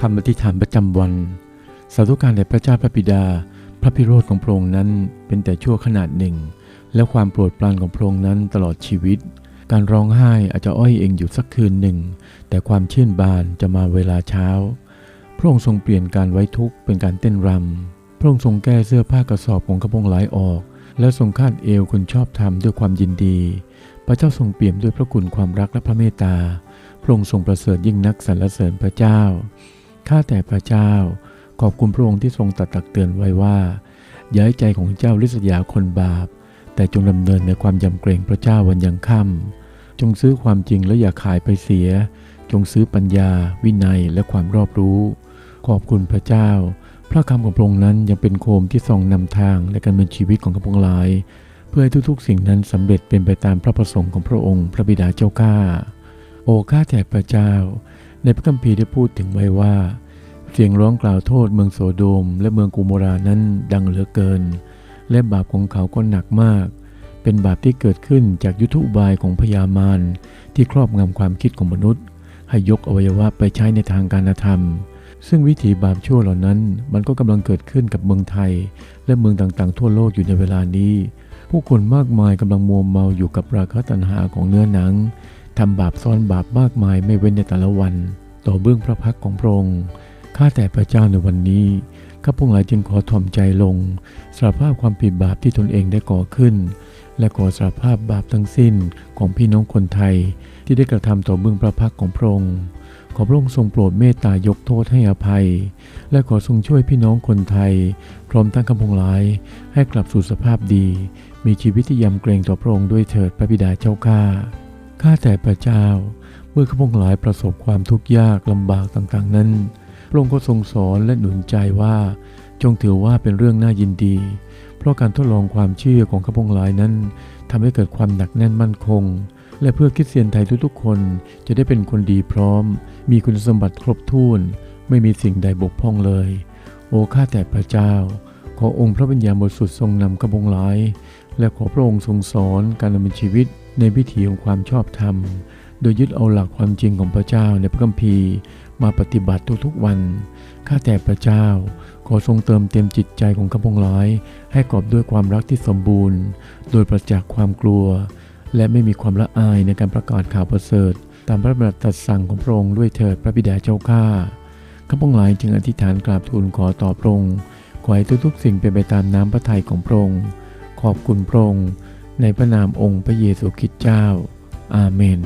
คำอธิษฐานประจำวัน สาธุการแด่พระเจ้าพระบิดา พระพิโรธของพระองค์นั้นเป็นแต่ชั่วขนาดหนึ่ง และความโปรดปรานของพระองค์นั้นตลอดชีวิต การร้องไห้อาจจะอ้อยเองอยู่สักคืนหนึ่ง แต่ความชื่นบานจะมาเวลาเช้า พระองค์ทรงเปลี่ยนการไว้ทุกข์เป็นการเต้นรำพระองค์ทรงแก้เสื้อผ้ากระสอบของกระพงหลายออก และทรงคาดเอวคนชอบธรรมด้วยความยินดี พระเจ้าทรงเปี่ยมด้วยพระคุณความรักและพระเมตตาพระองค์ทรงประเสริฐยิ่งนักสรรเสริญพระเจ้า ข้าแต่พระเจ้า ขอบคุณพระองค์ที่ทรงตรัดตักเตือนไว้ว่าอย่าให้ใจของเจ้าลิษยาคนบาป แต่จงดำเนินในความยำเกรงพระเจ้าวันยังค่ำจงซื้อความจริงและอย่าขายไปเสีย จงซื้อปัญญา วินัยและความรอบรู้ ขอบคุณพระเจ้า พระคำของพระองค์นั้นยังเป็นโคมที่ส่องนำทางในการเป็นชีวิตของข้าพงหลาย เพื่อให้ทุกๆ สิ่งนั้นสำเร็จเป็นไปตามพระประสงค์ของพระองค์ พระบิดาเจ้าข้าโอ้ข้าแต่พระเจ้า ในพระคัมภีร์ได้พูดถึงไว้ว่า เสียงร้องกล่าวโทษเมืองโสโดม และเมืองกูโมรานั้นดังเหลือเกิน และบาปของเขาก็หนักมาก เป็นบาปที่เกิดขึ้นจากยุทธุบายของพญามารที่ครอบงำความคิดของมนุษย์ ให้ยกอวัยวะไปใช้ในทางการธรรม ซึ่งวิถีบาปชั่วเหล่านั้น มันก็กำลังเกิดขึ้นกับเมืองไทย และเมืองต่างๆ ทั่วโลกอยู่ในเวลานี้ ผู้คนมากมายกำลังมัวเมาอยู่กับราคะตัณหาของเนื้อหนัง ทำบาปซ้อนบาปมากมายไม่เว้นในแต่ละวัน ต่อเบื้องพระพักของพระองค์ข้าแต่พระเจ้าในวันนี้ข้าพงหลายจึงขอถ่อมใจลงสารภาพความผิดบาปที่ตนเองได้ก่อขึ้น และขอสารภาพบาปทั้งสิ้นของพี่น้องคนไทย ที่ได้กระทำต่อเบื้องพระพักของพระองค์ขอพระองค์ทรงโปรดเมตตายกโทษให้อภัย และขอทรงช่วยพี่น้องคนไทย พร้อมทั้งคำพงหลายให้กลับสู่สภาพดี มีชีวิตที่ยำเกรงต่อพระองค์ด้วยเถิดพระบิดาเจ้าข้า ข้าแต่พระเจ้า เมื่อข้าพงหลายประสบความทุกข์ยากลำบากต่างๆ นั้น พระองค์ก็ทรงสอนและหนุนใจว่า จงถือว่าเป็นเรื่องน่ายินดี เพราะการทดลองความเชื่อของข้าพงหลายนั้นทำให้เกิดความหนักแน่นมั่นคง และเพื่อคิดเตียนไทยทุกๆคนจะได้เป็นคนดีพร้อม มีคุณสมบัติครบถ้วน ไม่มีสิ่งใดบกพร่องเลย โอ้ข้าแต่พระเจ้า ขอองค์พระวิญญาณบริสุทธิ์ทรงนำข้าพงหลาย และขอพระองค์ทรงสอนการดำเนินชีวิตในวิถีของความชอบธรรม โดยยึดเอาหลักความจริงของพระเจ้าในพระคัมภีร์ มาปฏิบัติทุกๆวัน ข้าแต่พระเจ้า ขอทรงเติมเต็มจิตใจของข้าพงหลายให้กอบด้วยความรักที่สมบูรณ์ โดยประจักษ์ความกลัว และไม่มีความละอายในการประกาศข่าวประเสริฐ ตามพระบัญญัติสั่งของพระองค์ด้วยเถิดพระบิดาเจ้าข้าข้าพงหลายจึงอธิษฐานกราบทูลขอต่อพระองค์ อให้ทุกๆ สิ่งเป็นไปตามน้ำพระทัยของพระองค์ ขอบคุณพระองค์ในพระนามองค์พระเยซูคริสต์เจ้า อาเมน